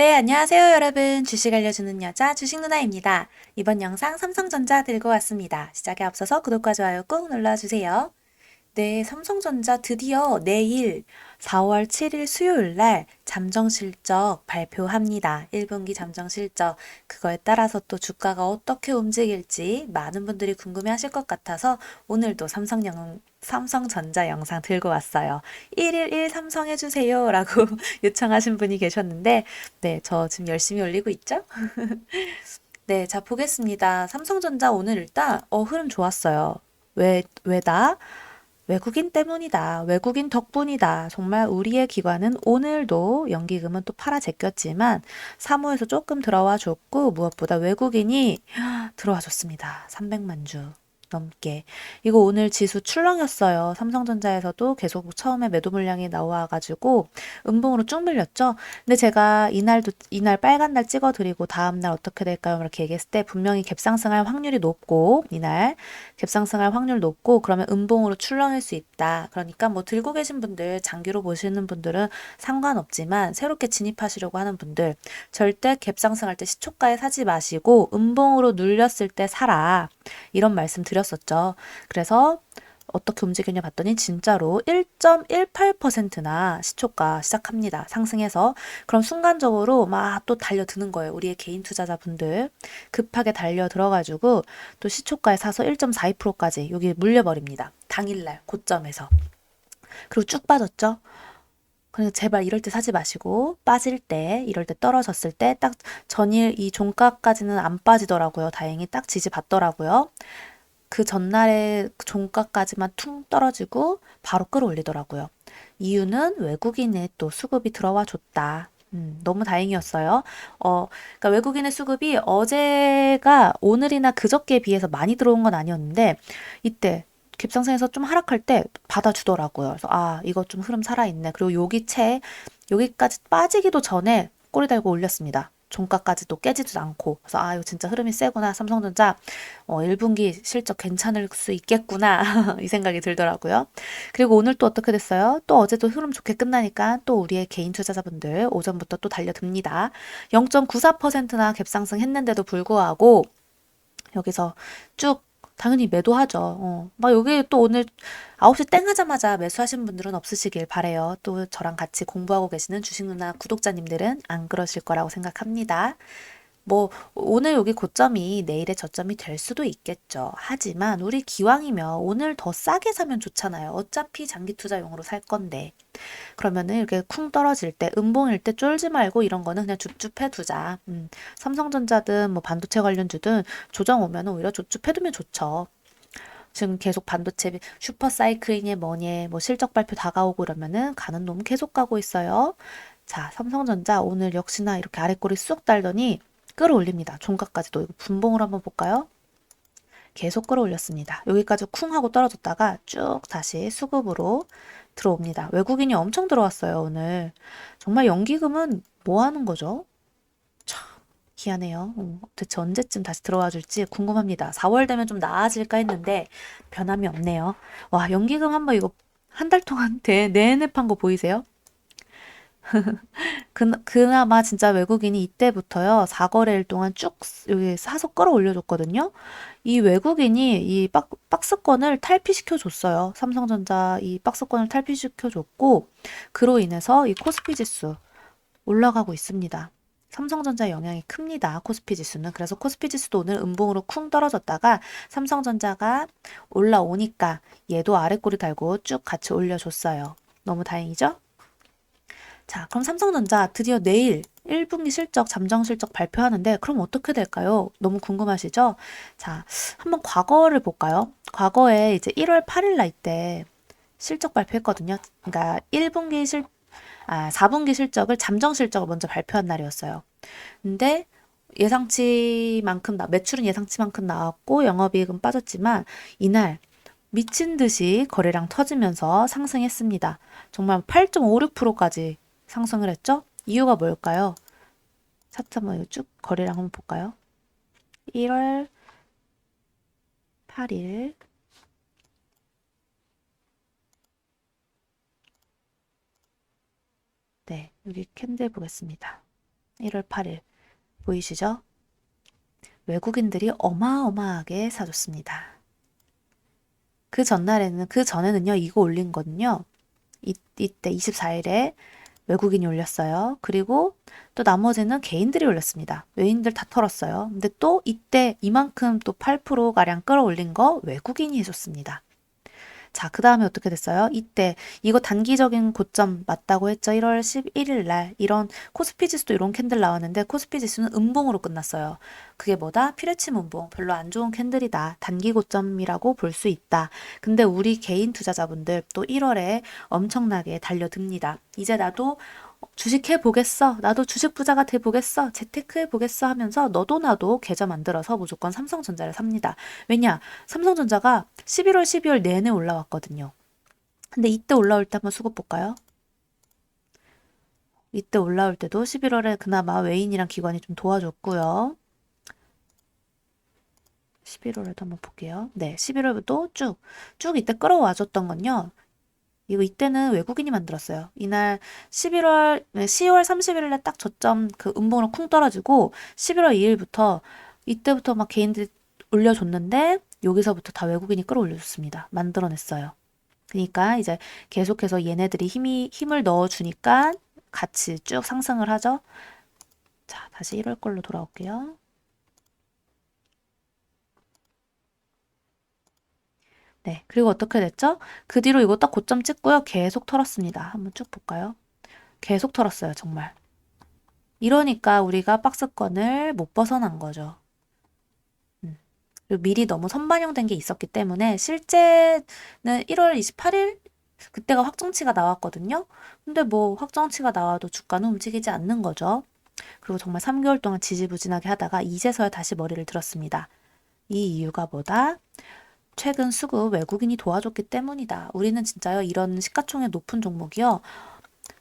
네, 안녕하세요, 여러분. 주식 알려주는 여자 주식 누나입니다. 이번 영상 삼성전자 들고 왔습니다. 시작에 앞서서 구독과 좋아요 꾹 눌러주세요. 네, 삼성전자 드디어 내일 4월 7일 수요일 날 잠정 실적 발표합니다. 1분기 잠정 실적. 그거에 따라서 또 주가가 어떻게 움직일지 많은 분들이 궁금해 하실 것 같아서 오늘도 삼성 영, 삼성전자 영상 들고 왔어요. 1일 1 삼성 해주세요. 라고 요청하신 분이 계셨는데, 네, 저 지금 열심히 올리고 있죠? 네, 자, 보겠습니다. 삼성전자 오늘 일단, 어, 흐름 좋았어요. 왜, 왜다? 외국인 때문이다. 외국인 덕분이다. 정말 우리의 기관은 오늘도 연기금은 또 팔아 제꼈지만 사무에서 조금 들어와 줬고 무엇보다 외국인이 들어와 줬습니다. 300만 주. 넘게. 이거 오늘 지수 출렁였어요. 삼성전자에서도 계속 처음에 매도 물량이 나와가지고 음봉으로 쭉 밀렸죠. 근데 제가 이날도 이날 빨간 날 찍어드리고 다음 날 어떻게 될까요? 이렇게 얘기했을 때 분명히 갭상승할 확률이 높고 이날 갭상승할 확률 높고 그러면 음봉으로 출렁일 수 있다. 그러니까 뭐 들고 계신 분들 장기로 보시는 분들은 상관없지만 새롭게 진입하시려고 하는 분들 절대 갭상승할 때 시초가에 사지 마시고 음봉으로 눌렸을 때 사라. 이런 말씀 드렸 었죠. 그래서 어떻게 움직이냐 봤더니 진짜로 1.18%나 시초가 시작합니다. 상승해서. 그럼 순간적으로 막 또 달려드는 거예요. 우리의 개인 투자자분들. 급하게 달려 들어가지고 또 시초가에 사서 1.42%까지 여기 물려버립니다. 당일날 고점에서. 그리고 쭉 빠졌죠. 그래서 제발 이럴 때 사지 마시고 빠질 때 이럴 때 떨어졌을 때 딱 전일 이 종가까지는 안 빠지더라고요. 다행히 딱 지지 받더라고요. 그 전날에 종가까지만 퉁 떨어지고 바로 끌어올리더라고요. 이유는 외국인의 또 수급이 들어와 줬다. 음, 너무 다행이었어요. 어, 그러니까 외국인의 수급이 어제가 오늘이나 그저께에 비해서 많이 들어온 건 아니었는데 이때 갭상승에서 좀 하락할 때 받아주더라고요. 그래서 아 이거 좀 흐름 살아있네. 그리고 여기 채 여기까지 빠지기도 전에 꼬리 달고 올렸습니다. 종가까지도 깨지도 않고 그래서 아 이거 진짜 흐름이 세구나 삼성전자 어 1분기 실적 괜찮을 수 있겠구나 이 생각이 들더라고요. 그리고 오늘 또 어떻게 됐어요? 또 어제도 흐름 좋게 끝나니까 또 우리의 개인 투자자분들 오전부터 또 달려듭니다. 0.94%나 갭상승 했는데도 불구하고 여기서 쭉 당연히 매도하죠. 어. 막 여기 또 오늘 9시 땡 하자마자 매수하신 분들은 없으시길 바래요. 또 저랑 같이 공부하고 계시는 주식 누나 구독자님들은 안 그러실 거라고 생각합니다. 뭐 오늘 여기 고점이 내일의 저점이 될 수도 있겠죠. 하지만 우리 기왕이면 오늘 더 싸게 사면 좋잖아요. 어차피 장기 투자용으로 살 건데. 그러면은 이렇게 쿵 떨어질 때 음봉일 때 쫄지 말고 이런 거는 그냥 줍줍해 두자. 음, 삼성전자든 뭐 반도체 관련주든 조정 오면 오히려 줍줍해 두면 좋죠. 지금 계속 반도체 슈퍼 사이클이니 뭐니 뭐 실적 발표 다가오고 그러면은 가는 놈 계속 가고 있어요. 자, 삼성전자 오늘 역시나 이렇게 아래 꼬리 쑥 달더니 끌어올립니다. 종가까지도 이거 분봉을 한번 볼까요? 계속 끌어올렸습니다. 여기까지 쿵 하고 떨어졌다가 쭉 다시 수급으로 들어옵니다. 외국인이 엄청 들어왔어요, 오늘. 정말 연기금은 뭐 하는 거죠? 참, 희한해요. 음, 대체 언제쯤 다시 들어와 줄지 궁금합니다. 4월 되면 좀 나아질까 했는데 변함이 없네요. 와, 연기금 한번 이거 한 달 동안 대, 내내 판 거 보이세요? 그, 그나마 진짜 외국인이 이때부터요, 4거래일 동안 쭉 여기 사서 끌어올려줬거든요. 이 외국인이 이 박, 박스권을 탈피시켜줬어요. 삼성전자 이 박스권을 탈피시켜줬고, 그로 인해서 이 코스피 지수 올라가고 있습니다. 삼성전자 영향이 큽니다. 코스피 지수는. 그래서 코스피 지수도 오늘 음봉으로 쿵 떨어졌다가 삼성전자가 올라오니까 얘도 아래 꼬리 달고 쭉 같이 올려줬어요. 너무 다행이죠? 자, 그럼 삼성전자 드디어 내일 1분기 실적, 잠정 실적 발표하는데 그럼 어떻게 될까요? 너무 궁금하시죠? 자, 한번 과거를 볼까요? 과거에 이제 1월 8일 날 때 실적 발표했거든요. 그러니까 1분기 실 아, 4분기 실적을 잠정 실적을 먼저 발표한 날이었어요. 근데 예상치만큼 나 매출은 예상치만큼 나왔고 영업이익은 빠졌지만 이날 미친 듯이 거래량 터지면서 상승했습니다. 정말 8.56%까지 상승을 했죠? 이유가 뭘까요? 차트 한번 쭉 거래량 한번 볼까요? 1월 8일 네, 여기 캔들 보겠습니다. 1월 8일. 보이시죠? 외국인들이 어마어마하게 사줬습니다. 그 전날에는, 그 전에는요, 이거 올린 거는요, 이, 이때 24일에 외국인이 올렸어요. 그리고 또 나머지는 개인들이 올렸습니다. 외인들 다 털었어요. 근데 또 이때 이만큼 또 8%가량 끌어올린 거 외국인이 해줬습니다. 자, 그 다음에 어떻게 됐어요? 이때 이거 단기적인 고점 맞다고 했죠. 1월 11일 날 이런 코스피 지수도 이런 캔들 나왔는데 코스피 지수는 음봉으로 끝났어요. 그게 뭐다? 피레침 음봉. 별로 안 좋은 캔들이다. 단기 고점이라고 볼 수 있다. 근데 우리 개인 투자자분들 또 1월에 엄청나게 달려듭니다. 이제 나도 주식 해 보겠어. 나도 주식 부자가 돼 보겠어. 재테크 해 보겠어 하면서 너도 나도 계좌 만들어서 무조건 삼성전자를 삽니다. 왜냐? 삼성전자가 11월, 12월 내내 올라왔거든요. 근데 이때 올라올 때 한번 수급 볼까요? 이때 올라올 때도 11월에 그나마 외인이랑 기관이 좀 도와줬고요. 11월에도 한번 볼게요. 네, 11월부터 쭉, 쭉 이때 끌어와줬던 건요. 이거 이때는 외국인이 만들었어요. 이날 11월, 10월 31일에 딱 저점 그 음봉으로 쿵 떨어지고 11월 2일부터 이때부터 막 개인들이 올려줬는데 여기서부터 다 외국인이 끌어올려줬습니다. 만들어냈어요. 그러니까 이제 계속해서 얘네들이 힘이, 힘을 넣어주니까 같이 쭉 상승을 하죠. 자, 다시 1월 걸로 돌아올게요. 네, 그리고 어떻게 됐죠? 그 뒤로 이거 딱 고점 찍고요. 계속 털었습니다. 한번 쭉 볼까요? 계속 털었어요, 정말. 이러니까 우리가 박스권을 못 벗어난 거죠. 음. 그리고 미리 너무 선반영된 게 있었기 때문에 실제는 1월 28일 그때가 확정치가 나왔거든요. 근데 뭐 확정치가 나와도 주가는 움직이지 않는 거죠. 그리고 정말 3개월 동안 지지부진하게 하다가 이제서야 다시 머리를 들었습니다. 이 이유가 뭐다? 최근 수급 외국인이 도와줬기 때문이다. 우리는 진짜요, 이런 시가총액 높은 종목이요.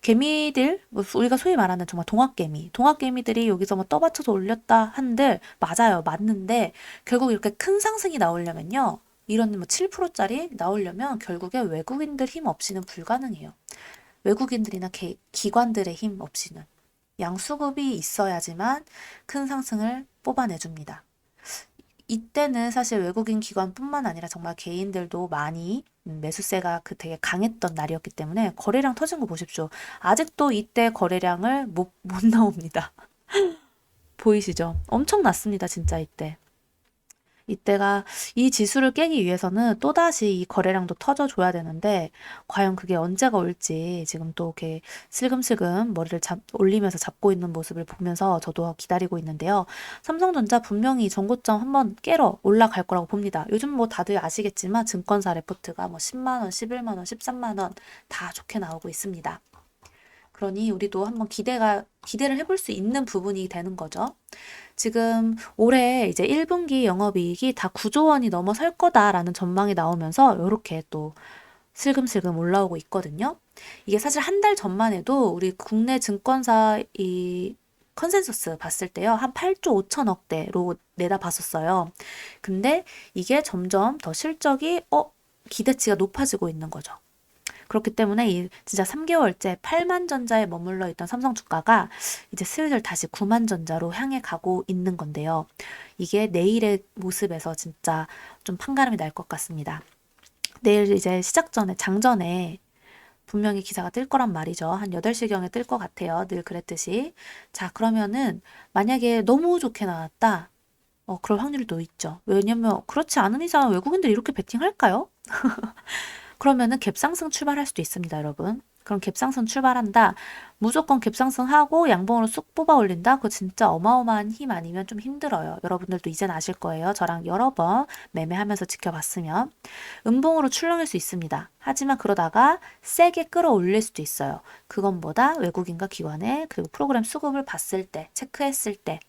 개미들, 뭐 우리가 소위 말하는 정말 동학개미, 동학개미들이 여기서 뭐 떠받쳐서 올렸다 한들, 맞아요, 맞는데, 결국 이렇게 큰 상승이 나오려면요, 이런 뭐 7%짜리 나오려면 결국에 외국인들 힘 없이는 불가능해요. 외국인들이나 개, 기관들의 힘 없이는. 양수급이 있어야지만 큰 상승을 뽑아내줍니다. 이때는 사실 외국인 기관뿐만 아니라 정말 개인들도 많이 음, 매수세가 그 되게 강했던 날이었기 때문에 거래량 터진 거 보십시오. 아직도 이때 거래량을 못, 못 나옵니다. 보이시죠? 엄청 났습니다, 진짜 이때. 이때가 이 지수를 깨기 위해서는 또다시 이 거래량도 터져줘야 되는데 과연 그게 언제가 올지 지금 또 이렇게 슬금슬금 머리를 잡, 올리면서 잡고 있는 모습을 보면서 저도 기다리고 있는데요. 삼성전자 분명히 전고점 한번 깨러 올라갈 거라고 봅니다. 요즘 뭐 다들 아시겠지만 증권사 레포트가 뭐 10만 원, 11만 원, 13만 원 다 좋게 나오고 있습니다. 그러니 우리도 한번 기대가, 기대를 해볼 수 있는 부분이 되는 거죠. 지금 올해 이제 1분기 영업이익이 다 9조 원이 넘어설 거다라는 전망이 나오면서 이렇게 또 슬금슬금 올라오고 있거든요. 이게 사실 한 달 전만 해도 우리 국내 증권사 이 컨센서스 봤을 때요. 한 8조 5천억 대로 내다 봤었어요. 근데 이게 점점 더 실적이 어 기대치가 높아지고 있는 거죠. 그렇기 때문에 이 진짜 3개월째 8만 전자에 머물러 있던 삼성 주가가 이제 슬슬 다시 9만 전자로 향해 가고 있는 건데요. 이게 내일의 모습에서 진짜 좀 판가름이 날 것 같습니다. 내일 이제 시작 전에 장전에 분명히 기사가 뜰 거란 말이죠. 한 8시경에 뜰 것 같아요. 늘 그랬듯이. 자, 그러면은 만약에 너무 좋게 나왔다. 어, 그럴 확률도 있죠. 왜냐면 그렇지 않은 이상 외국인들이 이렇게 베팅할까요? 그러면은 갭상승 출발할 수도 있습니다, 여러분. 그럼 갭상승 출발한다. 무조건 갭상승하고 양봉으로 쑥 뽑아 올린다? 그거 진짜 어마어마한 힘 아니면 좀 힘들어요. 여러분들도 이젠 아실 거예요. 저랑 여러 번 매매하면서 지켜봤으면. 음봉으로 출렁일 수 있습니다. 하지만 그러다가 세게 끌어올릴 수도 있어요. 그건 보다 외국인과 기관의 그리고 프로그램 수급을 봤을 때, 체크했을 때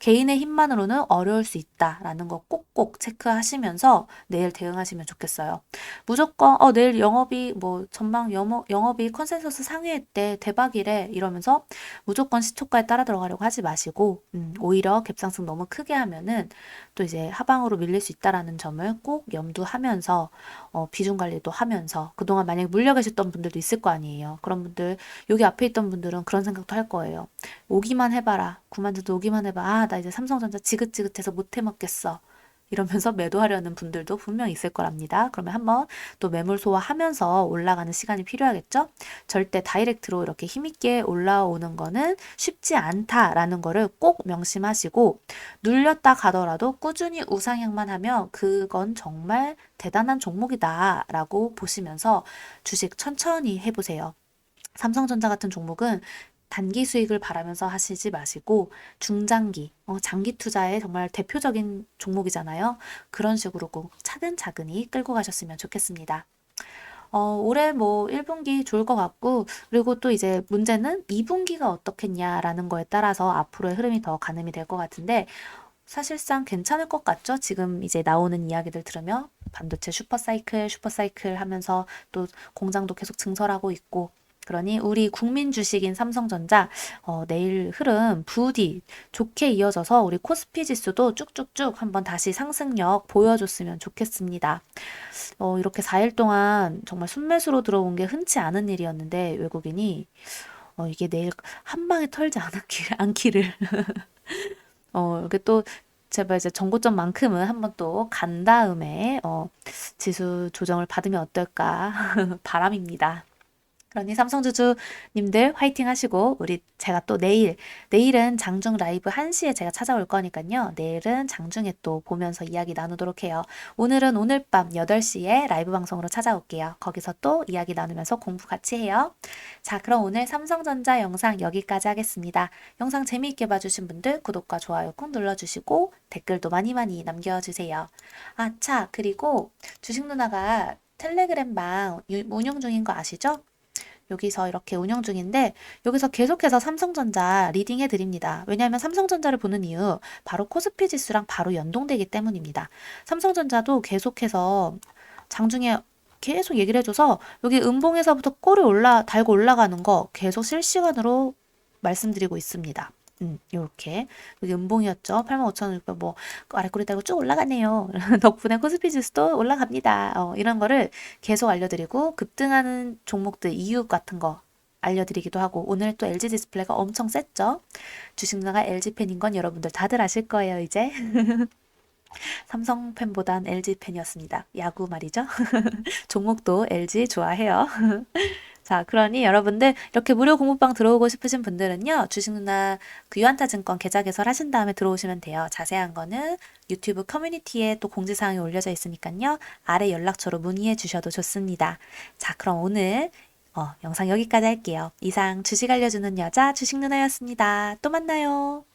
개인의 힘만으로는 어려울 수 있다라는 거 꼭꼭 체크하시면서 내일 대응하시면 좋겠어요. 무조건 어 내일 영업이 뭐 전망 영업, 영업이 컨센서스 상회했대 대박이래 이러면서 무조건 시초가에 따라 들어가려고 하지 마시고 음, 오히려 갭상승 너무 크게 하면은 또 이제 하방으로 밀릴 수 있다라는 점을 꼭 염두하면서 어, 비중 관리도 하면서 그동안 만약에 물려 계셨던 분들도 있을 거 아니에요. 그런 분들 여기 앞에 있던 분들은 그런 생각도 할 거예요. 오기만 해봐라. 구만주도 오기만 해봐. 아, 나 이제 삼성전자 지긋지긋해서 못 해먹겠어. 이러면서 매도하려는 분들도 분명 있을 거랍니다. 그러면 한번 또 매물 소화하면서 올라가는 시간이 필요하겠죠? 절대 다이렉트로 이렇게 힘있게 올라오는 거는 쉽지 않다라는 거를 꼭 명심하시고 눌렸다 가더라도 꾸준히 우상향만 하면 그건 정말 대단한 종목이다라고 보시면서 주식 천천히 해보세요. 삼성전자 같은 종목은 단기 수익을 바라면서 하시지 마시고 중장기, 어, 장기 투자의 정말 대표적인 종목이잖아요. 그런 식으로 꼭 차근차근히 끌고 가셨으면 좋겠습니다. 어, 올해 뭐 1분기 좋을 것 같고, 그리고 또 이제 문제는 2분기가 어떻겠냐라는 거에 따라서 앞으로의 흐름이 더 가늠이 될 것 같은데, 사실상 괜찮을 것 같죠? 지금 이제 나오는 이야기들 들으면 반도체 슈퍼사이클, 슈퍼사이클 하면서 또 공장도 계속 증설하고 있고, 그러니 우리 국민 주식인 삼성전자 어, 내일 흐름 부디 좋게 이어져서 우리 코스피 지수도 쭉쭉쭉 한번 다시 상승력 보여줬으면 좋겠습니다. 어, 이렇게 4일 동안 정말 순매수로 들어온 게 흔치 않은 일이었는데 외국인이 어, 이게 내일 한 방에 털지 않기, 않기를 어, 이게 또 제발 이제 정고점만큼은 한번 또 간 다음에 어, 지수 조정을 받으면 어떨까 바람입니다. 그러니 삼성주주님들 화이팅 하시고 우리 제가 또 내일 내일은 장중 라이브 1시에 제가 찾아올 거니까요. 내일은 장중에 또 보면서 이야기 나누도록 해요. 오늘은 오늘 밤 8시에 라이브 방송으로 찾아올게요. 거기서 또 이야기 나누면서 공부 같이 해요. 자, 그럼 오늘 삼성전자 영상 여기까지 하겠습니다. 영상 재미있게 봐주신 분들 구독과 좋아요 꾹 눌러주시고 댓글도 많이 많이 남겨주세요. 아, 차, 그리고 주식 누나가 텔레그램 방 유- 운영 중인 거 아시죠? 여기서 이렇게 운영 중인데 여기서 계속해서 삼성전자 리딩해 드립니다. 왜냐하면 삼성전자를 보는 이유 바로 코스피 지수랑 바로 연동되기 때문입니다. 삼성전자도 계속해서 장중에 계속 얘기를 해줘서 여기 음봉에서부터 꼬리 올라 달고 올라가는 거 계속 실시간으로 말씀드리고 있습니다. 음, 요렇게 여기 음봉이었죠. 85,600, 뭐 아래 꼬리 달고 쭉 올라가네요. 덕분에 코스피 지수도 올라갑니다. 어, 이런 거를 계속 알려드리고 급등하는 종목들 이유 같은 거 알려드리기도 하고 오늘 또 LG 디스플레이가 엄청 셌죠. 주식 누나가 LG 팬인 건 여러분들 다들 아실 거예요, 이제. 삼성 팬보단 LG 팬이었습니다. 야구 말이죠. 종목도 LG 좋아해요. 자, 그러니 여러분들 이렇게 무료 공부방 들어오고 싶으신 분들은요, 주식 누나 그 유한타 증권 계좌 개설하신 다음에 들어오시면 돼요. 자세한 거는 유튜브 커뮤니티에 또 공지사항이 올려져 있으니까요, 아래 연락처로 문의해 주셔도 좋습니다. 자, 그럼 오늘 어, 영상 여기까지 할게요. 이상 주식 알려주는 여자 주식 누나였습니다. 또 만나요.